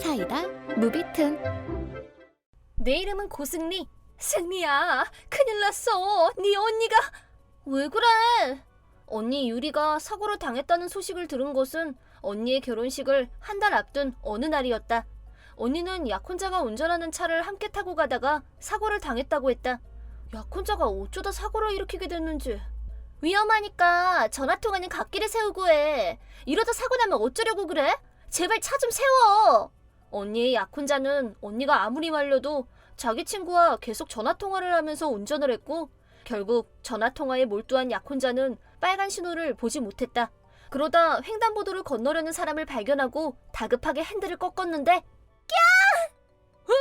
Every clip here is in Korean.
사이다 무비튼 내 이름은 고승리. 승리야, 큰일 났어. 네 언니가 왜 그래? 언니 유리가 사고를 당했다는 소식을 들은 것은 언니의 결혼식을 한 달 앞둔 어느 날이었다. 언니는 약혼자가 운전하는 차를 함께 타고 가다가 사고를 당했다고 했다. 약혼자가 어쩌다 사고를 일으키게 됐는지. 위험하니까 전화 통화는 갓길에 세우고 해. 이러다 사고 나면 어쩌려고 그래? 제발 차 좀 세워. 언니의 약혼자는 언니가 아무리 말려도 자기 친구와 계속 전화 통화를 하면서 운전을 했고 결국 전화 통화에 몰두한 약혼자는 빨간 신호를 보지 못했다. 그러다 횡단보도를 건너려는 사람을 발견하고 다급하게 핸들을 꺾었는데 꺄!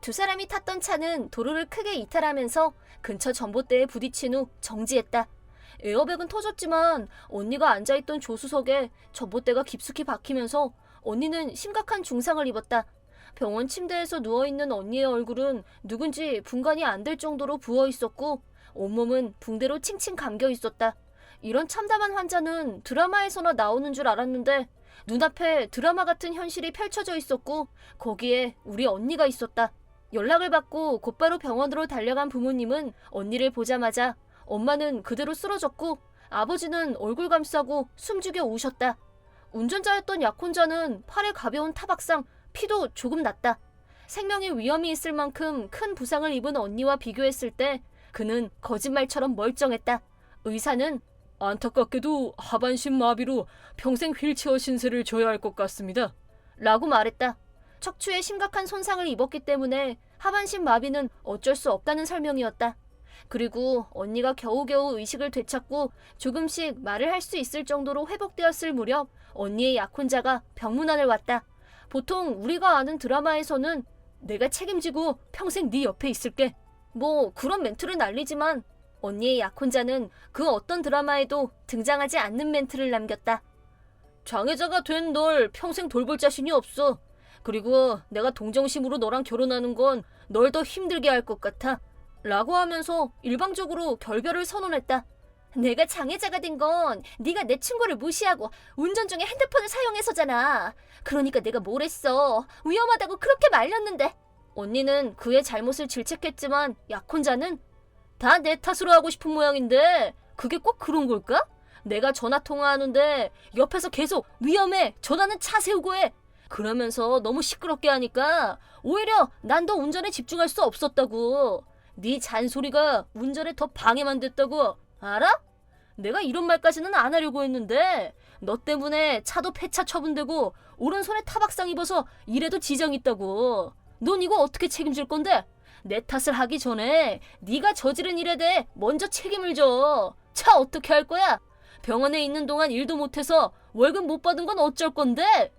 두 사람이 탔던 차는 도로를 크게 이탈하면서 근처 전봇대에 부딪힌 후 정지했다. 에어백은 터졌지만 언니가 앉아있던 조수석에 전봇대가 깊숙이 박히면서 언니는 심각한 중상을 입었다. 병원 침대에서 누워있는 언니의 얼굴은 누군지 분간이 안 될 정도로 부어 있었고 온몸은 붕대로 칭칭 감겨 있었다. 이런 참담한 환자는 드라마에서나 나오는 줄 알았는데 눈앞에 드라마 같은 현실이 펼쳐져 있었고 거기에 우리 언니가 있었다. 연락을 받고 곧바로 병원으로 달려간 부모님은 언니를 보자마자 엄마는 그대로 쓰러졌고 아버지는 얼굴 감싸고 숨죽여 우셨다. 운전자였던 약혼자는 팔에 가벼운 타박상, 피도 조금 났다. 생명에 위험이 있을 만큼 큰 부상을 입은 언니와 비교했을 때 그는 거짓말처럼 멀쩡했다. 의사는 안타깝게도 하반신 마비로 평생 휠체어 신세를 져야 할 것 같습니다. 라고 말했다. 척추에 심각한 손상을 입었기 때문에 하반신 마비는 어쩔 수 없다는 설명이었다. 그리고 언니가 겨우겨우 의식을 되찾고 조금씩 말을 할 수 있을 정도로 회복되었을 무렵 언니의 약혼자가 병문안을 왔다. 보통 우리가 아는 드라마에서는 내가 책임지고 평생 네 옆에 있을게. 뭐 그런 멘트를 날리지만 언니의 약혼자는 그 어떤 드라마에도 등장하지 않는 멘트를 남겼다. 장애자가 된 널 평생 돌볼 자신이 없어. 그리고 내가 동정심으로 너랑 결혼하는 건 널 더 힘들게 할 것 같아. 라고 하면서 일방적으로 결별을 선언했다. 내가 장애자가 된 건 네가 내 친구를 무시하고 운전 중에 핸드폰을 사용해서잖아. 그러니까 내가 뭘 했어. 위험하다고 그렇게 말렸는데. 언니는 그의 잘못을 질책했지만 약혼자는 다 내 탓으로 하고 싶은 모양인데 그게 꼭 그런 걸까? 내가 전화 통화하는데 옆에서 계속 위험해. 전화는 차 세우고 해. 그러면서 너무 시끄럽게 하니까 오히려 난 더 운전에 집중할 수 없었다고. 네 잔소리가 운전에 더 방해만 됐다고. 알아? 내가 이런 말까지는 안 하려고 했는데 너 때문에 차도 폐차 처분되고 오른손에 타박상 입어서 일에도 지장 있다고. 넌 이거 어떻게 책임질 건데? 내 탓을 하기 전에 네가 저지른 일에 대해 먼저 책임을 져. 차 어떻게 할 거야? 병원에 있는 동안 일도 못해서 월급 못 받은 건 어쩔 건데?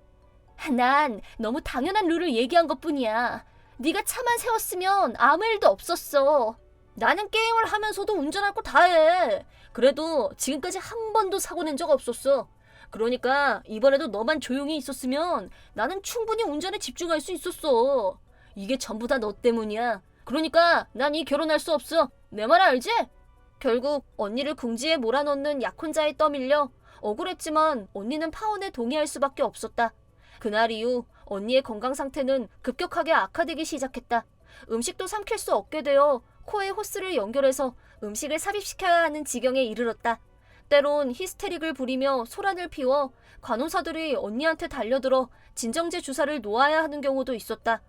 난 너무 당연한 룰을 얘기한 것 뿐이야. 네가 차만 세웠으면 아무 일도 없었어. 나는 게임을 하면서도 운전할 거 다 해. 그래도 지금까지 한 번도 사고 낸 적 없었어. 그러니까 이번에도 너만 조용히 있었으면 나는 충분히 운전에 집중할 수 있었어. 이게 전부 다 너 때문이야. 그러니까 난 이 결혼할 수 없어. 내 말 알지? 결국 언니를 궁지에 몰아넣는 약혼자에 떠밀려 억울했지만 언니는 파혼에 동의할 수밖에 없었다. 그날 이후 언니의 건강 상태는 급격하게 악화되기 시작했다. 음식도 삼킬 수 없게 되어 코에 호스를 연결해서 음식을 삽입시켜야 하는 지경에 이르렀다. 때론 히스테릭을 부리며 소란을 피워 간호사들이 언니한테 달려들어 진정제 주사를 놓아야 하는 경우도 있었다.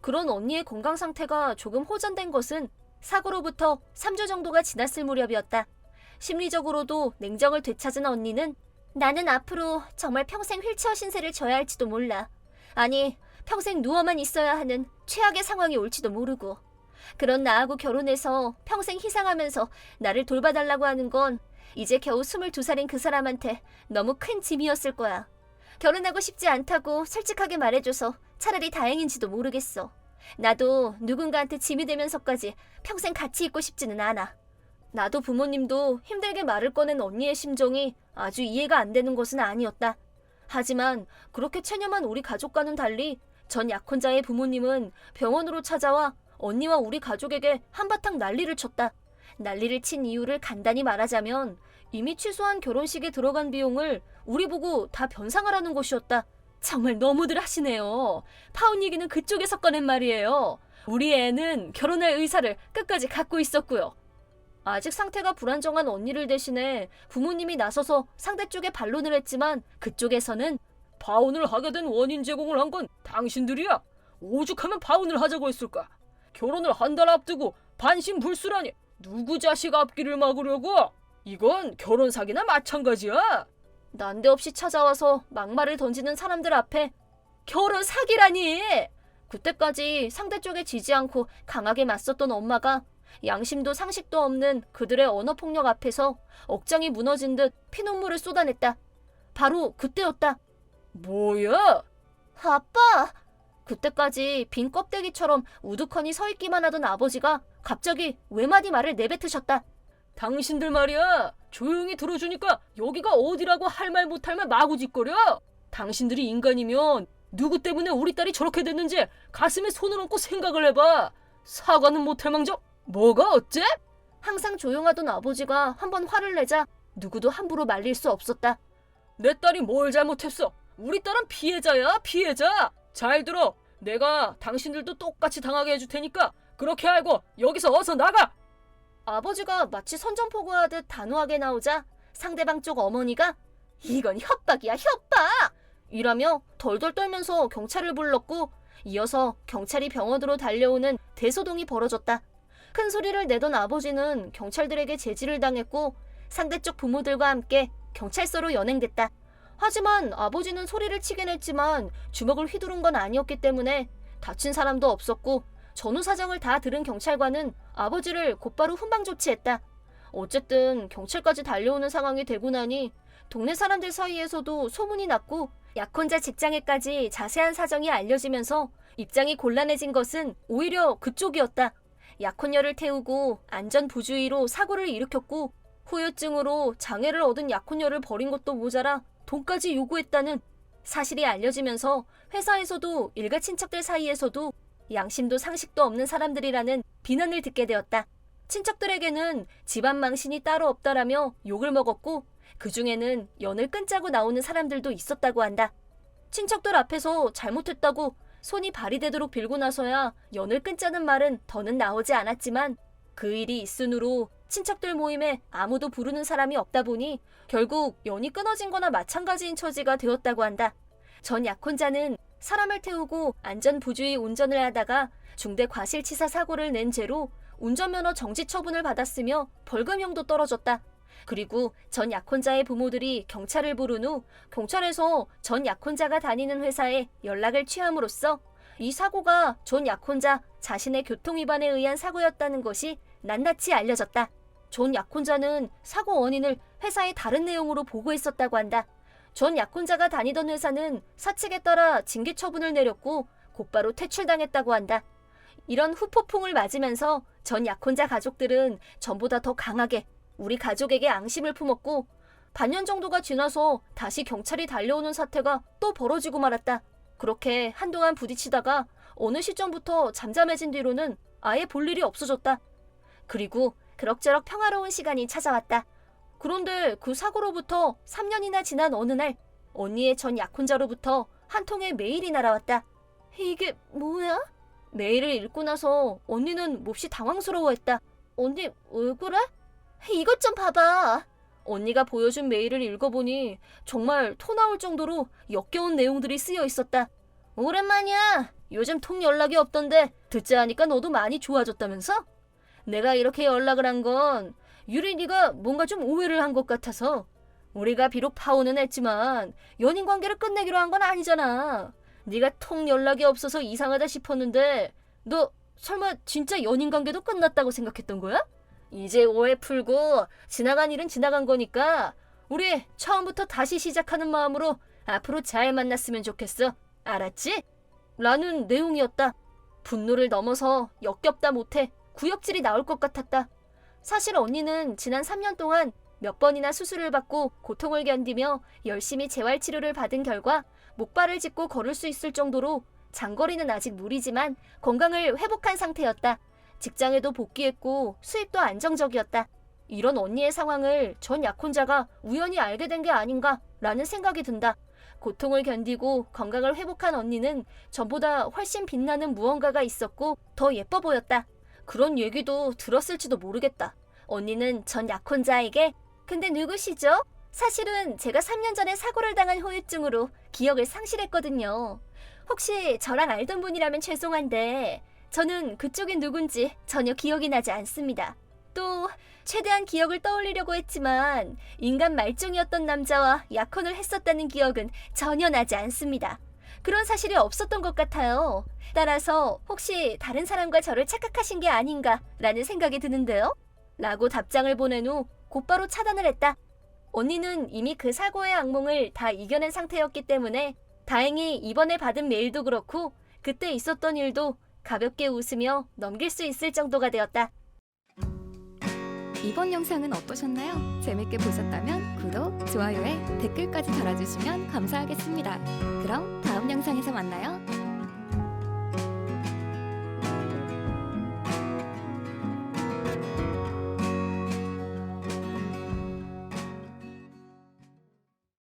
그런 언니의 건강 상태가 조금 호전된 것은 사고로부터 3주 정도가 지났을 무렵이었다. 심리적으로도 냉정을 되찾은 언니는 나는 앞으로 정말 평생 휠체어 신세를 져야 할지도 몰라. 아니, 평생 누워만 있어야 하는 최악의 상황이 올지도 모르고. 그런 나하고 결혼해서 평생 희생하면서 나를 돌봐달라고 하는 건 이제 겨우 22살인 그 사람한테 너무 큰 짐이었을 거야. 결혼하고 싶지 않다고 솔직하게 말해줘서 차라리 다행인지도 모르겠어. 나도 누군가한테 짐이 되면서까지 평생 같이 있고 싶지는 않아. 나도 부모님도 힘들게 말을 꺼낸 언니의 심정이 아주 이해가 안 되는 것은 아니었다. 하지만 그렇게 체념한 우리 가족과는 달리 전 약혼자의 부모님은 병원으로 찾아와 언니와 우리 가족에게 한바탕 난리를 쳤다. 난리를 친 이유를 간단히 말하자면 이미 취소한 결혼식에 들어간 비용을 우리 보고 다 변상하라는 것이었다. 정말 너무들 하시네요. 파혼 얘기는 그쪽에서 꺼낸 말이에요. 우리 애는 결혼할 의사를 끝까지 갖고 있었고요. 아직 상태가 불안정한 언니를 대신해 부모님이 나서서 상대 쪽에 반론을 했지만 그쪽에서는 파혼을 하게 된 원인 제공을 한 건 당신들이야. 오죽하면 파혼을 하자고 했을까? 결혼을 한 달 앞두고 반신불수라니 누구 자식 앞길을 막으려고? 이건 결혼 사기나 마찬가지야. 난데없이 찾아와서 막말을 던지는 사람들 앞에 결혼 사기라니! 그때까지 상대 쪽에 지지 않고 강하게 맞섰던 엄마가 양심도 상식도 없는 그들의 언어 폭력 앞에서 억장이 무너진 듯 피눈물을 쏟아냈다. 바로 그때였다. 뭐야? 아빠! 그때까지 빈 껍데기처럼 우두커니 서 있기만 하던 아버지가 갑자기 외마디 말을 내뱉으셨다. 당신들 말이야. 조용히 들어주니까 여기가 어디라고 할 말 못할 말 마구 짓거려. 당신들이 인간이면 누구 때문에 우리 딸이 저렇게 됐는지 가슴에 손을 얹고 생각을 해봐. 사과는 못할 망정 뭐가 어째? 항상 조용하던 아버지가 한번 화를 내자 누구도 함부로 말릴 수 없었다. 내 딸이 뭘 잘못했어? 우리 딸은 피해자야, 피해자. 잘 들어. 내가 당신들도 똑같이 당하게 해줄 테니까 그렇게 알고 여기서 어서 나가. 아버지가 마치 선전포고하듯 단호하게 나오자 상대방 쪽 어머니가 이건 협박이야, 협박! 이라며 덜덜 떨면서 경찰을 불렀고 이어서 경찰이 병원으로 달려오는 대소동이 벌어졌다. 큰 소리를 내던 아버지는 경찰들에게 제지를 당했고 상대쪽 부모들과 함께 경찰서로 연행됐다. 하지만 아버지는 소리를 치긴 했지만 주먹을 휘두른 건 아니었기 때문에 다친 사람도 없었고 전후 사정을 다 들은 경찰관은 아버지를 곧바로 훈방 조치했다. 어쨌든 경찰까지 달려오는 상황이 되고 나니 동네 사람들 사이에서도 소문이 났고 약혼자 직장에까지 자세한 사정이 알려지면서 입장이 곤란해진 것은 오히려 그쪽이었다. 약혼녀를 태우고 안전 부주의로 사고를 일으켰고 후유증으로 장애를 얻은 약혼녀를 버린 것도 모자라 돈까지 요구했다는 사실이 알려지면서 회사에서도 일가 친척들 사이에서도 양심도 상식도 없는 사람들이라는 비난을 듣게 되었다. 친척들에게는 집안 망신이 따로 없다라며 욕을 먹었고 그 중에는 연을 끈짜고 나오는 사람들도 있었다고 한다. 친척들 앞에서 잘못했다고 손이 발휘되도록 빌고 나서야 연을 끈짜는 말은 더는 나오지 않았지만 그 일이 있으므로 친척들 모임에 아무도 부르는 사람이 없다 보니 결국 연이 끊어진 거나 마찬가지인 처지가 되었다고 한다. 전 약혼자는 사람을 태우고 안전부주의 운전을 하다가 중대 과실치사 사고를 낸 죄로 운전면허 정지 처분을 받았으며 벌금형도 떨어졌다. 그리고 전 약혼자의 부모들이 경찰을 부른 후 경찰에서 전 약혼자가 다니는 회사에 연락을 취함으로써 이 사고가 전 약혼자 자신의 교통위반에 의한 사고였다는 것이 낱낱이 알려졌다. 전 약혼자는 사고 원인을 회사의 다른 내용으로 보고했었다고 한다. 전 약혼자가 다니던 회사는 사측에 따라 징계 처분을 내렸고 곧바로 퇴출당했다고 한다. 이런 후폭풍을 맞으면서 전 약혼자 가족들은 전보다 더 강하게 우리 가족에게 앙심을 품었고 반년 정도가 지나서 다시 경찰이 달려오는 사태가 또 벌어지고 말았다. 그렇게 한동안 부딪히다가 어느 시점부터 잠잠해진 뒤로는 아예 볼 일이 없어졌다. 그리고 그럭저럭 평화로운 시간이 찾아왔다. 그런데 그 사고로부터 3년이나 지난 어느 날 언니의 전 약혼자로부터 한 통의 메일이 날아왔다. 이게 뭐야? 메일을 읽고 나서 언니는 몹시 당황스러워했다. 언니 왜 그래? 이것 좀 봐봐. 언니가 보여준 메일을 읽어보니 정말 토 나올 정도로 역겨운 내용들이 쓰여 있었다. 오랜만이야. 요즘 통 연락이 없던데 듣자 하니까 너도 많이 좋아졌다면서? 내가 이렇게 연락을 한 건 유리 네가 뭔가 좀 오해를 한 것 같아서 우리가 비록 파혼은 했지만 연인 관계를 끝내기로 한 건 아니잖아. 네가 통 연락이 없어서 이상하다 싶었는데 너 설마 진짜 연인 관계도 끝났다고 생각했던 거야? 이제 오해 풀고 지나간 일은 지나간 거니까 우리 처음부터 다시 시작하는 마음으로 앞으로 잘 만났으면 좋겠어. 알았지? 라는 내용이었다. 분노를 넘어서 역겹다 못해 구역질이 나올 것 같았다. 사실 언니는 지난 3년 동안 몇 번이나 수술을 받고 고통을 견디며 열심히 재활치료를 받은 결과 목발을 짚고 걸을 수 있을 정도로 장거리는 아직 무리지만 건강을 회복한 상태였다. 직장에도 복귀했고 수입도 안정적이었다. 이런 언니의 상황을 전 약혼자가 우연히 알게 된 게 아닌가라는 생각이 든다. 고통을 견디고 건강을 회복한 언니는 전보다 훨씬 빛나는 무언가가 있었고 더 예뻐 보였다. 그런 얘기도 들었을지도 모르겠다. 언니는 전 약혼자에게 근데 누구시죠? 사실은 제가 3년 전에 사고를 당한 후유증으로 기억을 상실했거든요. 혹시 저랑 알던 분이라면 죄송한데 저는 그쪽이 누군지 전혀 기억이 나지 않습니다. 또 최대한 기억을 떠올리려고 했지만 인간 말종이었던 남자와 약혼을 했었다는 기억은 전혀 나지 않습니다. 그런 사실이 없었던 것 같아요. 따라서 혹시 다른 사람과 저를 착각하신 게 아닌가라는 생각이 드는데요. 라고 답장을 보낸 후 곧바로 차단을 했다. 언니는 이미 그 사고의 악몽을 다 이겨낸 상태였기 때문에 다행히 이번에 받은 메일도 그렇고 그때 있었던 일도 가볍게 웃으며 넘길 수 있을 정도가 되었다. 이번 영상은 어떠셨나요? 재밌게 보셨다면 구독, 좋아요에 댓글까지 달아주시면 감사하겠습니다. 그럼 다음 영상에서 만나요.